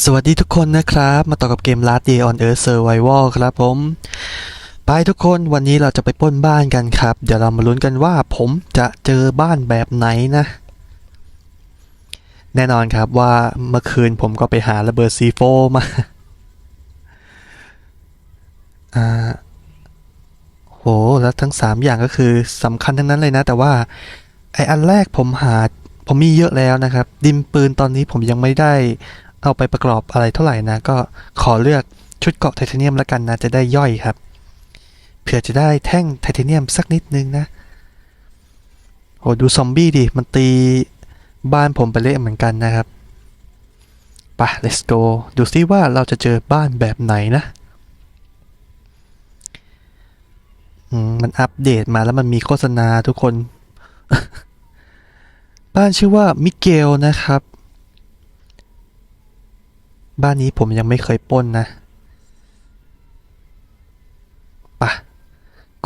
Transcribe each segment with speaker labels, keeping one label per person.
Speaker 1: สวัสดีทุกคนนะครับ มาต่อกับเกม Last Day on Earth Survival ครับผม ไปทุกคนวันนี้เราจะไปป้นบ้านกันครับ เดี๋ยวเรามาลุ้นกันว่าผมจะเจอบ้านแบบไหนนะ แน่นอนครับว่าเมื่อคืนผมก็ไปหาระเบิดซีโฟมาอ่าโหแล้วทั้ง 3 อย่างก็คือสำคัญทั้งนั้นเลยนะ แต่ว่าไออันแรกผมหาผมมีเยอะแล้วนะครับ ดิมปืนตอนนี้ผมยังไม่ได้ เอาไปประกอบอะไรเท่าไหร่นะ ก็ขอเลือกชุดเกาะไทเทเนียมแล้วกันนะจะได้ย่อยครับ เผื่อจะได้แท่งไทเทเนียมสักนิดนึงนะโอ้ดูซอมบี้ดิ มันตีบ้านผมไปเละเหมือนกันนะครับไปะ let's go ดูซิว่าเราจะเจอบ้านแบบไหนนะมันอัปเดตมาแล้วมันมีโฆษณาทุกคน บ้านชื่อว่ามิเกลนะครับ บ้านนี้ผมยังไม่เคยป้นนะปะ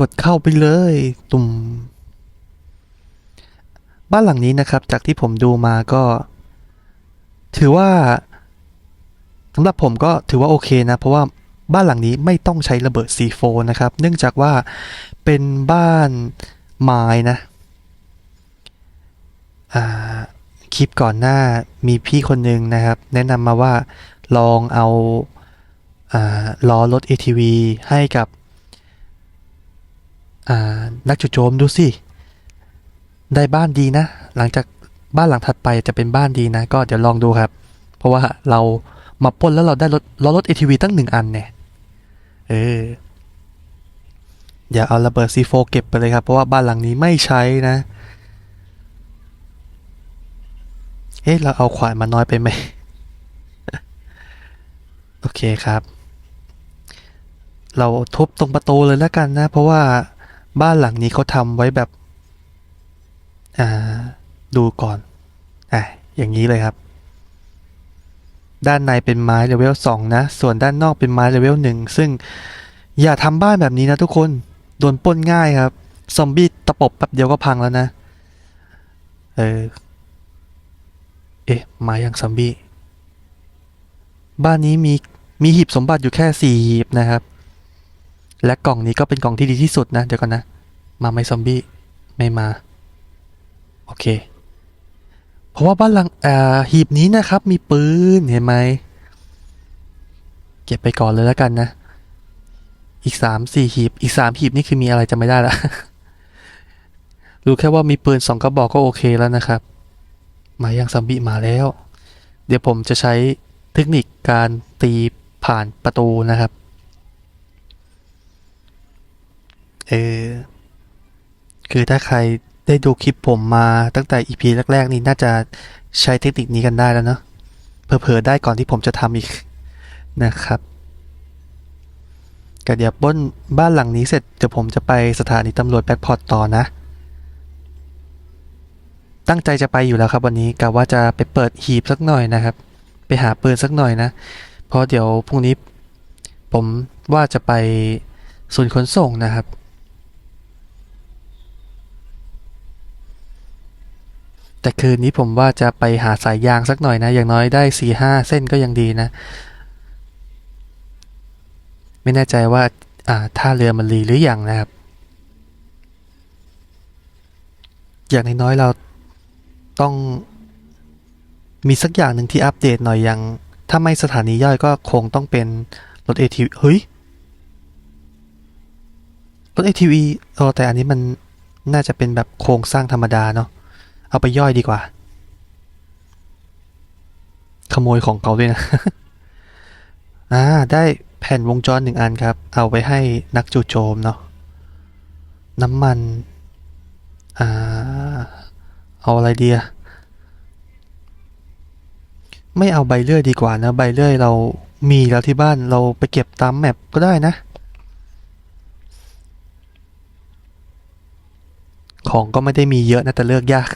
Speaker 1: กดเข้าไปเลย ตุ่ม บ้านหลังนี้นะครับ จากที่ผมดูมาก็ ถือว่าสำหรับผมก็ถือว่าโอเคนะ เพราะว่าบ้านหลังนี้ไม่ต้องใช้ระเบิด C4 นะครับ เนื่องจากว่าเป็นบ้านไม้นะคลิปก่อนหน้ามีพี่คนหนึ่งนะครับ แนะนำมาว่า ลองเอาล้อรถ ATV ให้กับนักจุดโจมดูสิ ได้บ้านดีนะ หลังจากบ้านหลังถัดไปจะเป็นบ้านดีนะ ก็เดี๋ยวลองดูครับ เพราะว่าเรามาป้นแล้วเราได้รถล้อรถ ATV ตั้งหนึ่งอันเนี่ย เอออย่าเอาระเบิด C4 เก็บไปเลยครับ เพราะว่าบ้านหลังนี้ไม่ใช้นะ เอ๊ะ เราเอาขวานมาน้อยไปไหม โอเคครับ เราทุบตรงประตูเลยแล้วกันนะ เพราะว่าบ้านหลังนี้เขาทำไว้แบบ อ่า ดูก่อนอะอย่างนี้เลยครับ ด้านในเป็นไม้เลเวล2นะ ส่วนด้านนอกเป็นไม้เลเวล1ซึ่งอย่าทำบ้านแบบนี้นะทุกคน โดนป้นง่ายครับ ซอมบี้ตะปบแป๊บเดียวก็พังแล้วนะ เออ เอ๊ะ มาอย่างซอมบี้ บ้านนี้มี มีหีบสมบัติอยู่แค่สี่หีบนะครับ และกล่องนี้ก็เป็นกล่องที่ดีที่สุดนะ เดี๋ยวก่อนนะ มาไหมซอมบี้ ไม่มา โอเค เพราะว่าบ้านหลังหีบนี้นะครับ มีปืนเห็นไหม เก็บไปก่อนเลยแล้วกันนะ อีกสามสี่หีบ อีกสามหีบนี่คือมีอะไรจะไม่ได้ละ รู้แค่ว่ามีปืนสองกระบอกก็โอเคแล้วนะครับ มายังซัมบี้มาแล้ว เดี๋ยวผมจะใช้เทคนิคการตี ผ่านประตูนะครับ เออคือถ้าใครได้ดูคลิปผมมาตั้งแต่ EP แรก ๆ นี่น่าจะใช้เทคนิคนี้กันได้แล้วเนาะเผลอๆได้ก่อนที่ผมจะทำอีกนะครับก็เดี๋ยวปล้นบ้านหลังนี้เสร็จเดี๋ยวผมจะไปสถานีตำรวจแบ็คพอร์ตต่อนะ ตั้งใจจะไปอยู่แล้วครับวันนี้กะว่าจะไปเปิดหีบสักหน่อยนะครับ ไปหาปืนสักหน่อยนะ เพราะเดี๋ยวพรุ่งนี้ผมว่าจะไปศูนย์ขนส่งนะครับ แต่คืนนี้ผมว่าจะไปหาสายยางสักหน่อยนะ อย่างน้อยได้สี่ห้าเส้นก็ยังดีนะ ไม่แน่ใจว่าอ่าท่าเรือมันรีหรืออยังนะครับ อย่างน้อยๆเราต้องมีสักอย่างหนึ่งที่อัปเดตหน่อยอย่าง ถ้าไม่สถานีย่อยก็คงต้องเป็นรถ ATV เฮ้ย รถ ATV เออแต่อันนี้มันน่าจะเป็นแบบโครงสร้างธรรมดาเนาะ เอาไปย่อยดีกว่า ขโมยของเขาด้วยนะ อ่า ได้แผ่นวงจรหนึ่งอันครับ เอาไว้ให้นักจู่โจมเนาะ น้ำมัน อ่า เอาอะไรดีอะ ไม่เอาใบเลื่อยดีกว่านะ ใบเลื่อยเรามีแล้วที่บ้านเราไปเก็บตามแมปก็ได้นะ ของก็ไม่ได้มีเยอะนะแต่เลือกยาก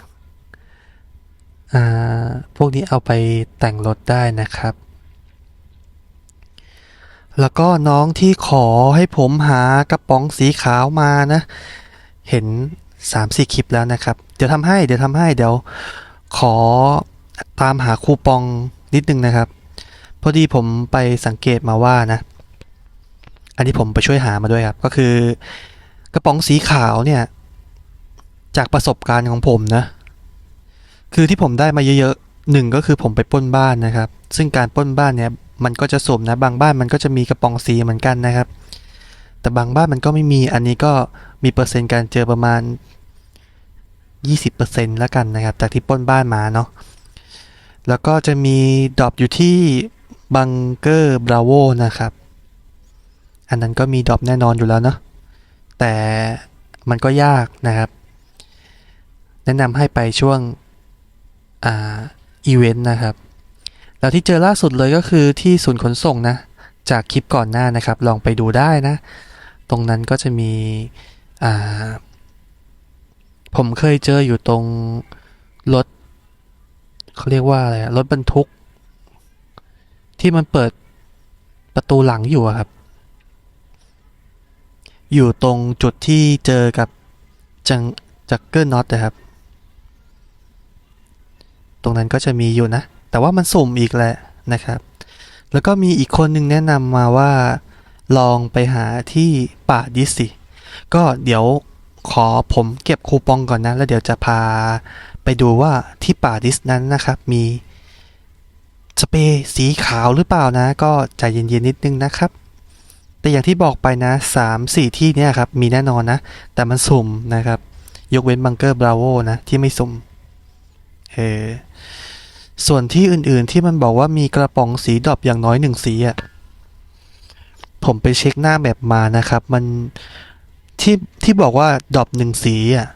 Speaker 1: อ่าพวกนี้เอาไปแต่งรถได้นะครับ แล้วก็น้องที่ขอให้ผมหากระป๋องสีขาวมานะ เห็นสามสี่คลิปแล้วนะครับ เดี๋ยวทำให้เดี๋ยวทำให้เดี๋ยวขอ ตามหาคูปองนิดนึงนะครับ พอดีผมไปสังเกตมาว่านะ อันนี้ผมไปช่วยหามาด้วยครับ ก็คือกระป๋องสีขาวเนี่ย จากประสบการณ์ของผมนะ คือที่ผมได้มาเยอะๆหนึ่งก็คือผมไปป้นบ้านนะครับ ซึ่งการป้นบ้านเนี่ยมันก็จะสมนะบางบ้านมันก็จะมีกระป๋องสีเหมือนกันนะครับ แต่บางบ้านมันก็ไม่มีอันนี้ก็มีเปอร์เซ็นต์การเจอประมาณ 20%แล้วกันนะครับ จากที่ป้นบ้านมาเนาะ แล้วก็จะมีดรอปอยู่ที่บังเกอร์บราโวนะครับ อันนั้นก็มีดรอปแน่นอนอยู่แล้วเนาะแต่มันก็ยากนะครับ แนะนำให้ไปช่วงอ่าอีเวนต์นะครับ แล้วที่เจอล่าสุดเลยก็คือที่ศูนย์ขนส่งนะ จากคลิปก่อนหน้านะครับ ลองไปดูได้นะ ตรงนั้นก็จะมีอ่าผมเคยเจออยู่ตรงรถ เขาเรียกว่าอะไรรถบรรทุก ที่มันเปิดประตูหลังอยู่ครับ อยู่ตรงจุดที่เจอกับจังจักเกิลน็อตนะครับ ตรงนั้นก็จะมีอยู่นะ แต่ว่ามันสุ่มอีกแหละนะครับ แล้วก็มีอีกคนหนึ่งแนะนำมาว่าลองไปหาที่ป่าดิสสิ ก็เดี๋ยวขอผมเก็บคูปองก่อนนะ แล้วเดี๋ยวจะพา ไปดูว่าที่ป่าดิสนั้นนะครับ มีสเปรย์สีขาวหรือเปล่านะ ก็ใจเย็นๆนิดนึงนะครับ แต่อย่างที่บอกไปนะ3 4 ที่เนี่ยครับ มีแน่นอนนะ แต่มันสุ่มนะครับ ยกเว้นบังเกอร์บราโวนะ ที่ไม่สุ่มเออส่วนที่อื่นๆที่มันบอกว่ามีกระป๋องสีดอปอย่างน้อยหนึ่งสีอะผมไปเช็คหน้าแบบมานะครับ มันที่ที่บอกว่าดอปหนึ่งสีอะ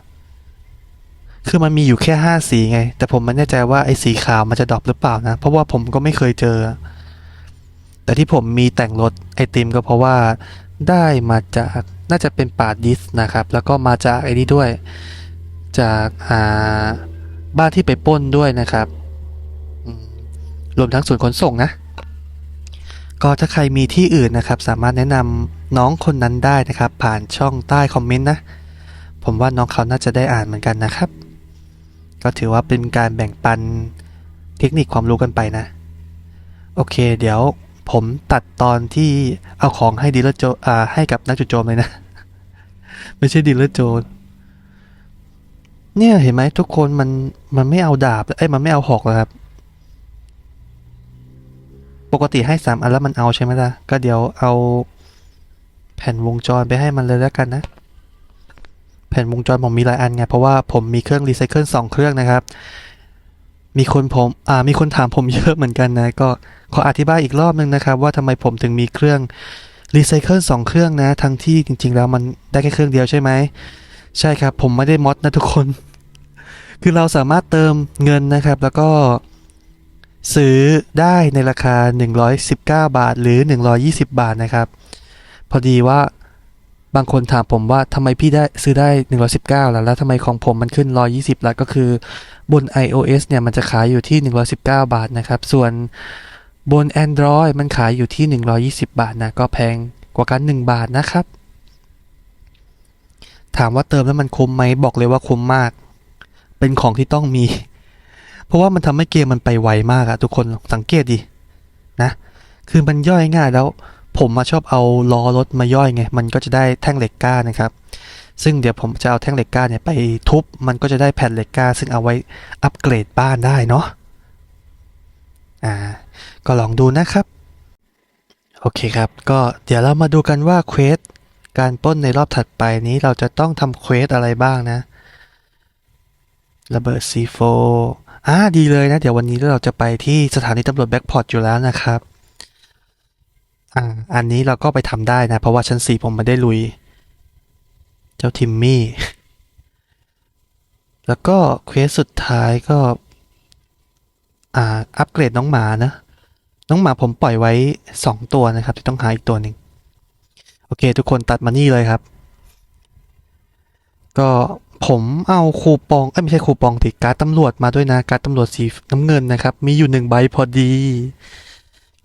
Speaker 1: คือมันมีอยู่แค่ห้าสีไง แต่ผมไม่แน่ใจว่าไอ้สีขาวมันจะดรอปหรือเปล่านะ เพราะว่าผมก็ไม่เคยเจอ แต่ที่ผมมีแต่งรถไอติมก็เพราะว่าได้มาจากน่าจะเป็นป่าดิสนะครับ แล้วก็มาจากไอ้นี้ด้วย จากอ่าบ้านที่ไปปล้นด้วยนะครับรวมทั้งส่วนขนส่งนะ ก็ถ้าใครมีที่อื่นนะครับ สามารถแนะนำน้องคนนั้นได้นะครับ ผ่านช่องใต้คอมเมนต์นะ ผมว่าน้องเขาน่าจะได้อ่านเหมือนกันนะครับ ก็ถือว่าเป็นการแบ่งปันเทคนิคความรู้กันไปนะ โอเค เดี๋ยวผมตัดตอนที่เอาของให้ดีลเลอร์โจอ่าให้กับนักจุดโจมเลยนะ ไม่ใช่ดีลเลอร์โจนเนี่ยเห็นไหมทุกคนมันมันไม่เอาดาบเอ้ยมันไม่เอาหอกแล้วครับ ปกติให้สามอันแล้วมันเอาใช่ไหมล่ะ ก็เดี๋ยวเอาแผ่นวงจรไปให้มันเลยแล้วกันนะ ผ่นวงจรผมมีหลายอันไงเพราะว่าผมมีเครื่องรีไซเคิลสองเครื่องนะครับ มีคนผมอ่ามีคนถามผมเยอะเหมือนกันนะก็ขออธิบายอีกรอบนึงนะครับ ว่าทำไมผมถึงมีเครื่องรีไซเคิลสองเครื่องนะ ทั้งที่จริง ๆ แล้วมันได้แค่เครื่องเดียวใช่ไหมใช่ครับ ผมไม่ได้มอดนะทุกคน คือเราสามารถเติมเงินนะครับ แล้วก็ซื้อได้ในราคา 119 บาทหรือ 120 บาทนะครับ พอดีว่า บางคนถามผมว่าทำไมพี่ได้ซื้อได้ 119 แล่ะแล้วทำไมของผมมันขึ้น 120 แล่ะก็คือบน iOS เนี่ย มันจะขายอยู่ที่ 119 บาทนะครับ ส่วนบน Android มันขายอยู่ที่ 120 บาทนะ ก็แพงกว่ากัน 1 บาทนะครับ ถามว่าเติมแล้วมันคุ้มไหมบอกเลยว่าคุ้มมาก เป็นของที่ต้องมี เพราะว่ามันทำให้เกมมันไปไวมากอะทุกคนสังเกตดินะ คือมันย่อยง่ายแล้ว ผมมาชอบเอาล้อรถมาย่อยไง มันก็จะได้แท่งเหล็กก้านะครับ ซึ่งเดี๋ยวผมจะเอาแท่งเหล็กก้าเนี่ยไปทุบ มันก็จะได้แผ่นเหล็กก้า ซึ่งเอาไว้อัปเกรดบ้านได้เนาะ อ่า ก็ลองดูนะครับ โอเคครับ ก็เดี๋ยวเรามาดูกันว่าเควสการป้นในรอบถัดไปนี้เราจะต้องทำเควสอะไรบ้างนะ ระเบิด C4 อ่าดีเลยนะ เดี๋ยววันนี้เราจะไปที่สถานีตำรวจแบ็กพอร์ตอยู่แล้วนะครับ อ่า อันนี้เราก็ไปทำได้นะ เพราะว่าชั้นสี่ผมไม่ได้ลุย เจ้าทิมมี่ แล้วก็เควสสุดท้ายก็ อ่า อัปเกรดน้องหมานะ น้องหมาผมปล่อยไว้สองตัวนะครับที่ต้องหาอีกตัวหนึ่งโอเค ทุกคนตัดมานี่เลยครับ ก็ผมเอาคูปองเอ้ยไม่ใช่คูปองติการ์ดตำรวจมาด้วยนะ การ์ดตำรวจสีน้ำเงินนะครับ มีอยู่หนึ่งใบพอดี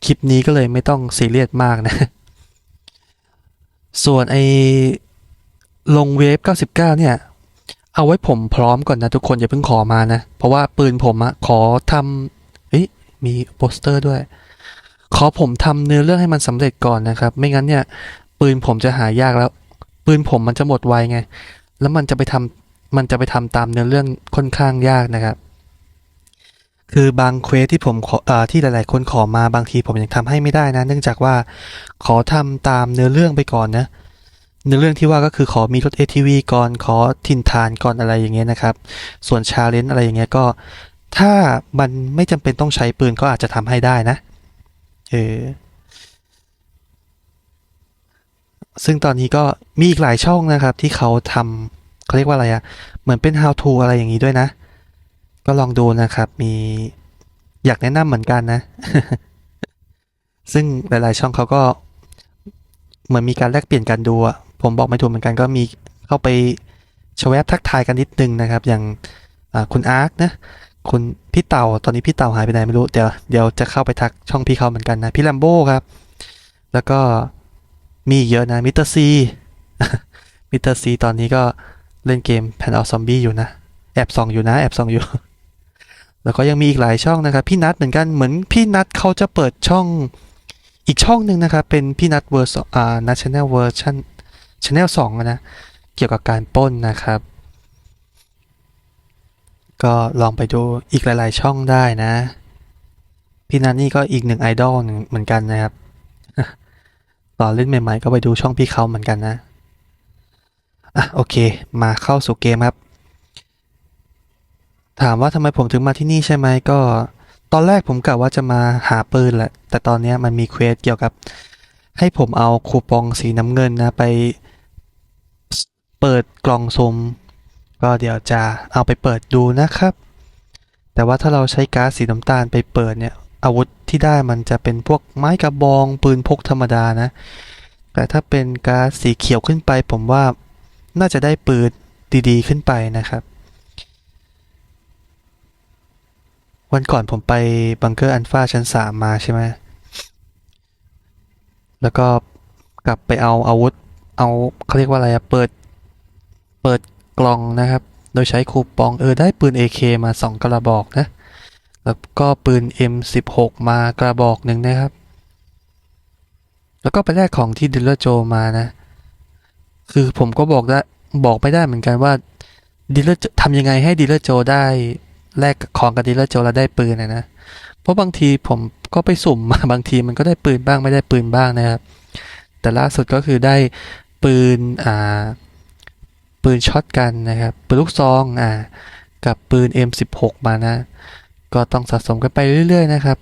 Speaker 1: คลิปนี้ก็เลยไม่ต้องซีเรียสมากนะ ส่วนไอ้ลงเวฟ 99 เนี่ย เอาไว้ผมพร้อมก่อนนะทุกคนอย่าเพิ่งขอมานะ เพราะว่าปืนผมอะขอทำเอ้ยมีโปสเตอร์ด้วยขขอผมทำเนื้อเรื่องให้มันสำเร็จก่อนนะครับ ไม่งั้นเนี่ย ปืนผมจะหายากแล้ว ปืนผมมันจะหมดไวไง แล้วมันจะไปทำมันจะไปทำตามเนื้อเรื่องค่อนข้างยากนะครับ คือบางเควสที่ผมขออที่หลาย ๆ คนขอมาบางทีผมยังทำให้ไม่ได้นะ เนื่องจากว่าขอทำตามเนื้อเรื่องไปก่อนนะเนื้อเรื่องที่ว่าก็คือขอมีรถ ATV ก่อนขอถิ่นฐานก่อนอะไรอย่างเงี้ยนะครับ ส่วนชาเลนจ์อะไรอย่างเงี้ยก็ ถ้ามันไม่จำเป็นต้องใช้ปืนก็อาจจะทำให้ได้นะเออซึ่งตอนนี้ก็มีอีกหลายช่องนะครับ ที่เขาทำเขาเรียกว่าอะไรอะเหมือนเป็น how to อะไรอย่างนี้ด้วยนะ ก็ลองดูนะครับ มีอยากแนะนำเหมือนกันนะ ซึ่งหลาย ๆ ช่องเขาก็เหมือนมีการแลกเปลี่ยนกันดูอะผมบอกไม่ถูกเหมือนกันก็มีเข้าไปชแวบทักทายกันนิดนึงนะครับ อย่างคุณอาร์คนะคุณพี่เต่าตอนนี้พี่เต่าหายไปไหนไม่รู้เดี๋ยวเดี๋ยวจะเข้าไปทักช่องพี่เขาเหมือนกันนะ พี่แลมโบ้ครับ แล้วก็มีเยอะนะมิสเตอร์ซีมิสเตอร์ซีตอนนี้ก็เล่นเกมแพนเอาซอมบี้อยู่นะ แอบส่องอยู่นะ แอบส่องอยู่ แล้วก็ยังมีอีกหลายช่องนะครับ พี่นัทเหมือนกันเหมือนพี่นัทเขาจะเปิดช่องอีกช่องหนึ่งนะครับ เป็นพี่นัทเวอร์อ่านัทชแนลเวอร์ชันชแนลสองนะ เกี่ยวกับการป้นนะครับ ก็ลองไปดูอีกหลาย ๆ ช่องได้นะ พี่นันนี่ก็อีกหนึ่งไอดอลเหมือนกันนะครับตอนเล่นใหม่ ๆ ก็ไปดูช่องพี่เขาเหมือนกันนะอะโอเค มาเข้าสู่เกมครับ ถามว่าทำไมผมถึงมาที่นี่ใช่ไหมก็ ตอนแรกผมกะว่าจะมาหาปืนแหละ แต่ตอนนี้มันมีเควสเกี่ยวกับ ให้ผมเอาคูปองสีน้ำเงินนะไป เปิดกล่องซุ่มก็เดี๋ยวจะเอาไปเปิดดูนะครับ แต่ว่าถ้าเราใช้ก๊าซสีน้ำตาลไปเปิดเนี่ย อาวุธที่ได้มันจะเป็นพวกไม้กระบองปืนพกธรรมดานะ แต่ถ้าเป็นก๊าซสีเขียวขึ้นไป ผมว่าน่าจะได้ปืนดีๆขึ้นไปนะครับ วันก่อนผมไปบังเกอร์อันฟาชั้น3มาใช่ไหม แล้วก็กลับไปเอาอาวุธ เอาเขาเรียกว่าอะไรอะเปิด เปิดกล่องนะครับ โดยใช้คูปองเออได้ปืน AK มา 2 กระบอกนะ แล้วก็ปืน M16 มากระบอกหนึ่งนะครับ แล้วก็ไปแลกของที่ดิลเลอร์โจมานะ คือผมก็บอกได้บอกไม่ได้เหมือนกันว่าดิลเลอร์ทำยังไงให้ดิลเลอร์โจได้ แลกของกับดิลเลอร์โจแล้วได้ปืนนะนะเพราะบางทีผมก็ไปสุ่มมาบางทีมันก็ได้ปืนบ้างไม่ได้ปืนบ้างนะครับ แต่ล่าสุดก็คือได้ปืนอ่าปืนช็อตกันนะครับปืนลูกซองอ่ากับปืน M16 มานะ ก็ต้องสะสมกันไปเรื่อย ๆ นะครับ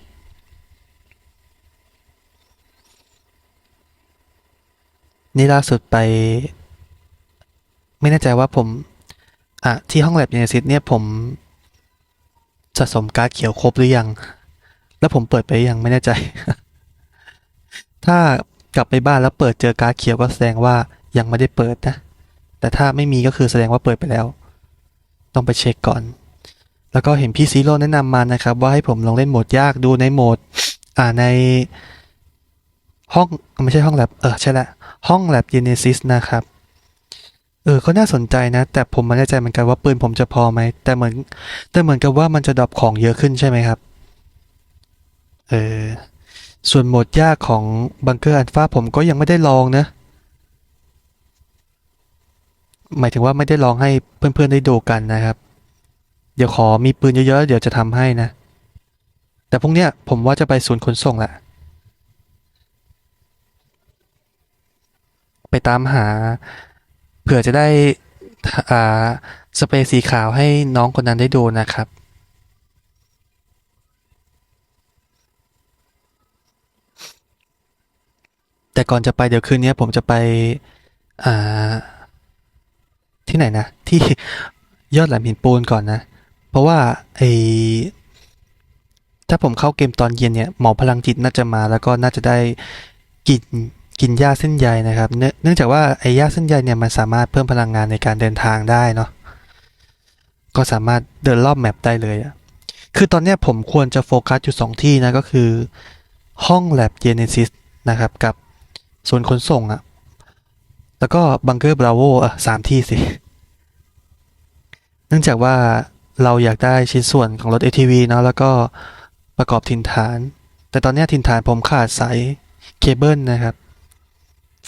Speaker 1: นี่ล่าสุดไป ไม่แน่ใจว่าผมอะที่ห้องแลบเนซิตเนี่ยผม สะสมการ์ดเขียวครบหรือยัง แล้วผมเปิดไปยังไม่แน่ใจ ถ้ากลับไปบ้านแล้วเปิดเจอการ์ดเขียวก็แสดงว่ายังไม่ได้เปิดนะ แต่ถ้าไม่มีก็คือแสดงว่าเปิดไปแล้ว ต้องไปเช็คก่อน แล้วก็เห็นพี่ซีโร่แนะนำมานะครับ ว่าให้ผมลองเล่นโหมดยากดูในโหมด อ่าในห้องไม่ใช่ห้องแลบเออใช่ละห้องแลบ Genesis นะครับ เออก็น่าสนใจนะ แต่ผมไม่แน่ใจเหมือนกันว่าปืนผมจะพอไหม แต่เหมือน แต่เหมือนกับว่ามันจะดรอปของเยอะขึ้นใช่ไหมครับ เออ ส่วนโหมดยากของบังเกอร์อันฟ้าผมก็ยังไม่ได้ลองนะ หมายถึงว่าไม่ได้ลองให้เพื่อนๆได้ดูกันนะครับ เดี๋ยวขอมีปืนเยอะๆ เดี๋ยวจะทำให้นะ แต่พรุ่งเนี้ยผมว่าจะไปศูนย์ขนส่งแหละไปตามหา เผื่อจะได้อ่าสเปรย์สีขาวให้น้องคนนั้นได้ดูนะครับ แต่ก่อนจะไปเดี๋ยวคืนนี้ผมจะไปอ่าที่ไหนนะ ที่ยอดแหลมหินปูนก่อนนะ เพราะว่าไอถ้าผมเข้าเกมตอนเย็นเนี่ยหมอพลังจิตน่าจะมาแล้วก็น่าจะได้กิน กินหญ้าเส้นใยนะครับเนื่องจากว่าไอ้หญ้าเส้นใยเนี่ยมันสามารถเพิ่มพลังงานในการเดินทางได้เนาะก็สามารถเดินรอบแมปได้เลยอะคือตอนนี้ผมควรจะโฟกัสอยู่สองที่นะก็คือห้องแลบเจเนซิสนะครับกับส่วนขนส่งอะแล้วก็บังเกอร์บราโวอะสามที่สิ เนื่องจากว่าเราอยากได้ชิ้นส่วนของรถ ATV เนาะแล้วก็ประกอบถิ่นฐาน แต่ตอนนี้ยถิ่นฐานผมขาดสายเคเบิลนะครับ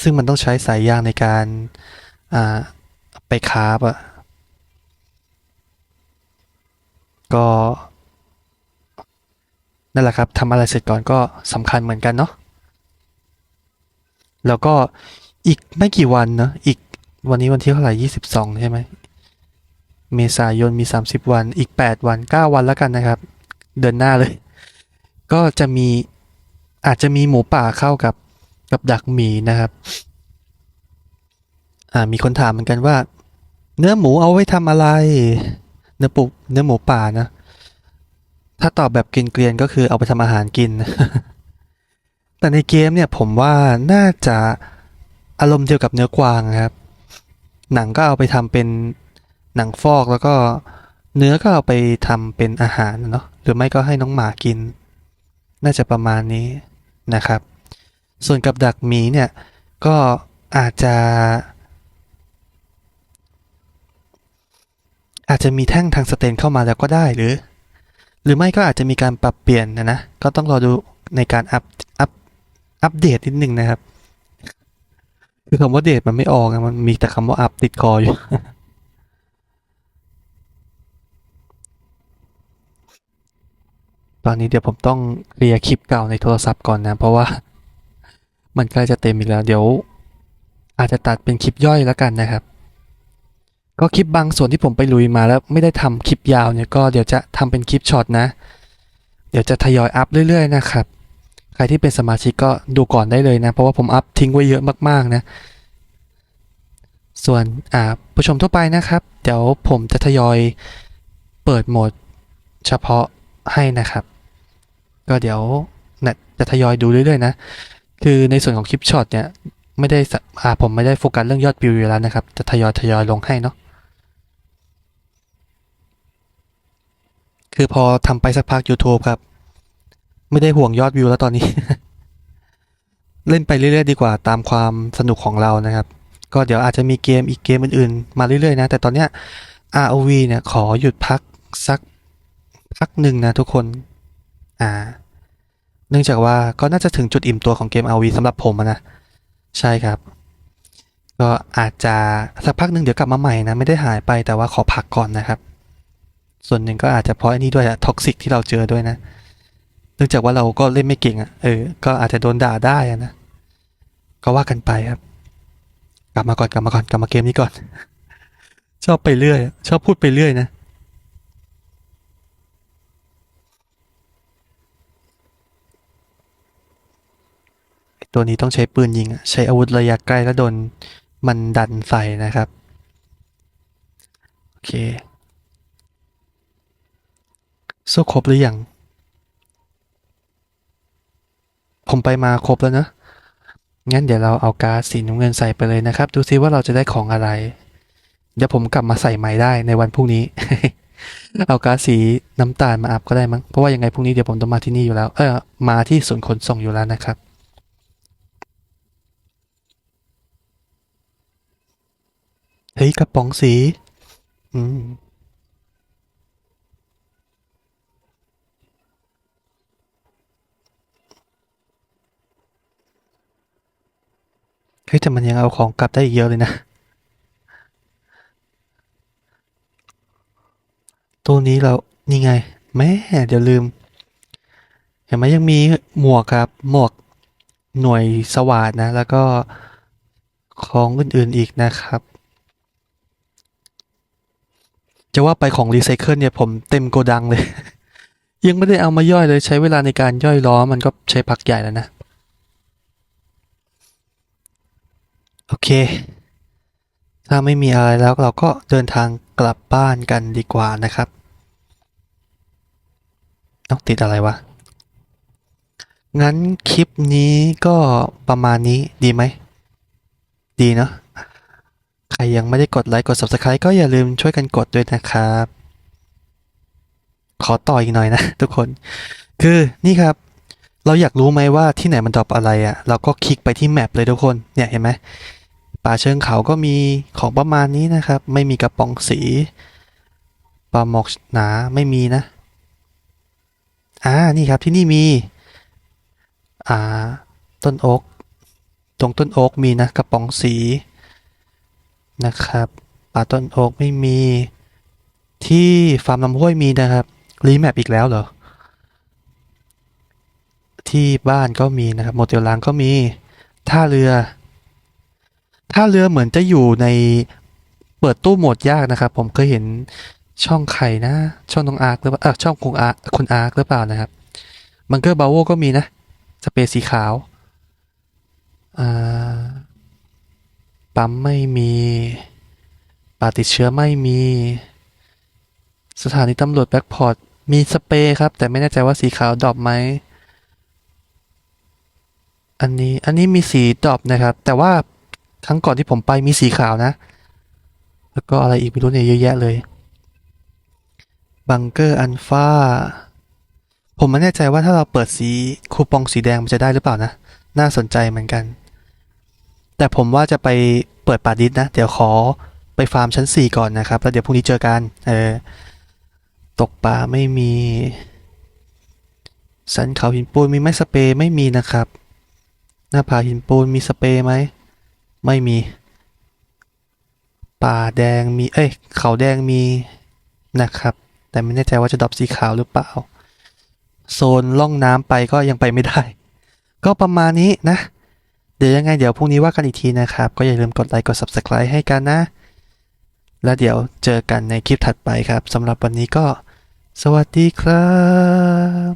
Speaker 1: ซึ่งมันต้องใช้สายยางในการาไปคาบอะก็นั่นแหละครับทำอะไรเสร็จก่อนก็สำคัญเหมือนกันเนาะแล้วก็อีกไม่กี่วันเนาะอีกวันนี้วันที่เท่าไหร่ยี่สิบสองใช่ไหมเมษายนมีสามสิบวันอีกแปดวันเก้าวันแล้วกันนะครับ เดินหน้าเลย ก็จะมีอาจจะมีหมูป่าเข้ากับ กับดักหมีนะครับอ่ามีคนถามเหมือนกันว่า เนื้อหมูเอาไว้ทำอะไร เนื้อปูเนื้อหมูป่านะ ถ้าตอบแบบกินเกลียนๆก็คือเอาไปทำอาหารกิน แต่ในเกมเนี่ยผมว่าน่าจะอารมณ์เดียวกับเนื้อกวางครับ หนังก็เอาไปทำเป็นหนังฟอกแล้วก็เนื้อก็เอาไปทำเป็นอาหารเนาะหรือไม่ก็ให้น้องหมากิน น่าจะประมาณนี้นะครับ ส่วนกับดักหมีเนี่ย ก็อาจจะ อาจจะมีแท่งทางสเตนเข้ามาแล้วก็ได้หรือ หรือไม่ก็อาจจะมีการปรับเปลี่ยนนะนะ ก็ต้องรอดูในการอัพอัพอัปเดตนิดนึงนะครับ คือคำว่าเดตมันไม่ออกอะมันมีแต่คำว่าอัพติดคออยู่ตอนนี้เดี๋ยวผมต้องเคลียร์คลิปเก่าในโทรศัพท์ก่อนนะ เพราะว่า มันใกล้จะเต็มอีกแล้วเดี๋ยว อาจจะตัดเป็นคลิปย่อยแล้วกันนะครับ ก็คลิปบางส่วนที่ผมไปลุยมาแล้วไม่ได้ทำคลิปยาวเนี่ยก็เดี๋ยวจะทำเป็นคลิปช็อตนะ เดี๋ยวจะทยอยอัพเรื่อยๆนะครับ ใครที่เป็นสมาชิกก็ดูก่อนได้เลยนะ เพราะว่าผมอัพทิ้งไว้เยอะมากๆนะส่วนอ่าผู้ชมทั่วไปนะครับ เดี๋ยวผมจะทยอยเปิดโหมดเฉพาะให้นะครับ ก็เดี๋ยวนะจะทยอยดูเรื่อยๆนะ คือในส่วนของคลิปช็อตเนี่ยไม่ได้อ่าผมไม่ได้โฟกัสเรื่องยอดวิวอยู่แล้วนะครับ จะทยอยทยอยลงให้เนาะคือพอทำไปสักพัก YouTube ครับ ไม่ได้ห่วงยอดวิวแล้วตอนนี้ เล่นไปเรื่อยๆดีกว่าตามความสนุกของเรานะครับ ก็เดี๋ยวอาจจะมีเกมอีกเกมอื่นๆ มาเรื่อยๆนะ แต่ตอนเนี้ย ROV เนี่ยขอหยุดพักสักพักหนึ่งนะทุกคน อ่า เนื่องจากว่าก็น่าจะถึงจุดอิ่มตัวของเกม ROV สำหรับผมนะ ใช่ครับ ก็อาจจะสักพักหนึ่งเดี๋ยวกลับมาใหม่นะ ไม่ได้หายไปแต่ว่าขอพักก่อนนะครับ ส่วนหนึ่งก็อาจจะเพราะไอ้นี่ด้วยอะท็อกซิกที่เราเจอด้วยนะ เนื่องจากว่าเราก็เล่นไม่เก่งอะเออ ก็อาจจะโดนด่าได้นะ ก็ว่ากันไปครับ กลับมาก่อนกลับมาก่อนกลับมาเกมนี้ก่อน ชอบไปเรื่อย ชอบพูดไปเรื่อยนะ ตัวนี้ต้องใช้ปืนยิง ใช้อาวุธระยะใกล้แล้วโดนมันดันใส่นะครับ โอเค สู้ครบหรือยัง ผมไปมาครบแล้วนะ งั้นเดี๋ยวเราเอาการ์ดสีน้ำเงินใส่ไปเลยนะครับ ดูซิว่าเราจะได้ของอะไร เดี๋ยวผมกลับมาใส่ใหม่ได้ในวันพรุ่งนี้ เอาการ์ดสีน้ำตาลมาอัพก็ได้มั้ง เพราะว่ายังไงพรุ่งนี้เดี๋ยวผมต้องมาที่นี่อยู่แล้ว เออมาที่ศูนย์ขนส่งอยู่แล้วนะครับ เฮ้ยกระป๋องสี อืมเฮ้ยแต่มันยังเอาของกลับได้อีกเยอะเลยนะ ตัวนี้เรา นี่ไง แม่ เดี๋ยวลืม เห็นไหมยังมีหมวกครับ หมวกหน่วยสวาดนะ แล้วก็ของอื่นๆอีกนะครับ จะว่าไปของรีไซเคิลเนี่ยผมเต็มโกดังเลย ยังไม่ได้เอามาย่อยเลยใช้เวลาในการย่อยล้อมันก็ใช้พักใหญ่แล้วนะ โอเค ถ้าไม่มีอะไรแล้วเราก็เดินทางกลับบ้านกันดีกว่านะครับต้องติดอะไรวะ งั้นคลิปนี้ก็ประมาณนี้ดีไหม ดีเนาะ รยังไม่ได้กดไลค์กด Subscribe ก็อย่าลืมช่วยกันกดด้วยนะครับ ขอต่ออีกหน่อยนะทุกคน คือนี่ครับ เราอยากรู้ไหมว่าที่ไหนมันดรอปอะไรอะ่ะ เราก็คลิกไปที่แมปเลยทุกคน เนี่ยเห็นไหมป่าเชิงเขาก็มีของประมาณนี้นะครับ ไม่มีกระป๋องสีปลาหมอกหนาไม่มีนะ อ่า นี่ครับที่นี่มี อ่า ต้นโอ๊กตรงต้นโอ๊กมีนะ กระป๋องสี นะครับ ป่าต้นโอ๊กไม่มี ที่ฟาร์มลำห้วยมีนะครับ รีแมปอีกแล้วเหรอ ที่บ้านก็มีนะครับ โมเดลลางก็มี ท่าเรือ ท่าเรือเหมือนจะอยู่ในเปิดตู้โหมดยากนะครับ ผมเคยเห็นช่องไข่นะ ช่องน้องอาร์คหรือเปล่าช่องคุณอาร์คคุณอาร์คหรือเปล่านะครับบังเกอร์บาโวก็มีนะ สเปรย์สีขาว อ่า ปั๊มไม่มีป่าติดเชื้อไม่มี สถานีตำรวจแบ็กพอร์ตมีสเปรย์ครับ แต่ไม่แน่ใจว่าสีขาวดรอปไหม อันนี้อันนี้มีสีดรอปนะครับ แต่ว่าครั้งก่อนที่ผมไปมีสีขาวนะ แล้วก็อะไรอีกไม่รู้เนี่ยเยอะแยะเลยบังเกอร์อันฟ้า ผมไม่แน่ใจว่าถ้าเราเปิดสีคูปองสีแดงมันจะได้หรือเปล่านะ น่าสนใจเหมือนกัน แต่ผมว่าจะไปเปิดป่าดิสนะ เดี๋ยวขอไปฟาร์มชั้น 4 ก่อนนะครับ แล้วเดี๋ยวพรุ่งนี้เจอกัน เออ ตกปลาไม่มี สันเขาหินปูนมีไหมสเปรย์ไม่มีนะครับ หน้าผาหินปูนมีสเปรย์ไหม ไม่มี ป่าแดงมี เอ้ย เขาแดงมีนะครับ แต่ไม่แน่ใจว่าจะดรอปสีขาวหรือเปล่า โซนล่องน้ำไปก็ยังไปไม่ได้ ก็ประมาณนี้นะ เดี๋ยวยังไงเดี๋ยวพรุ่งนี้ว่ากันอีกทีนะครับ ก็อย่าลืมกดไลค์กด Subscribe ให้กันนะ แล้วเดี๋ยวเจอกันในคลิปถัดไปครับสำหรับวันนี้ก็ สวัสดีครับ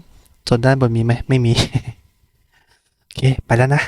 Speaker 1: ส่วนด้านบนมีไหมไม่มี โอเค ไปแล้วนะ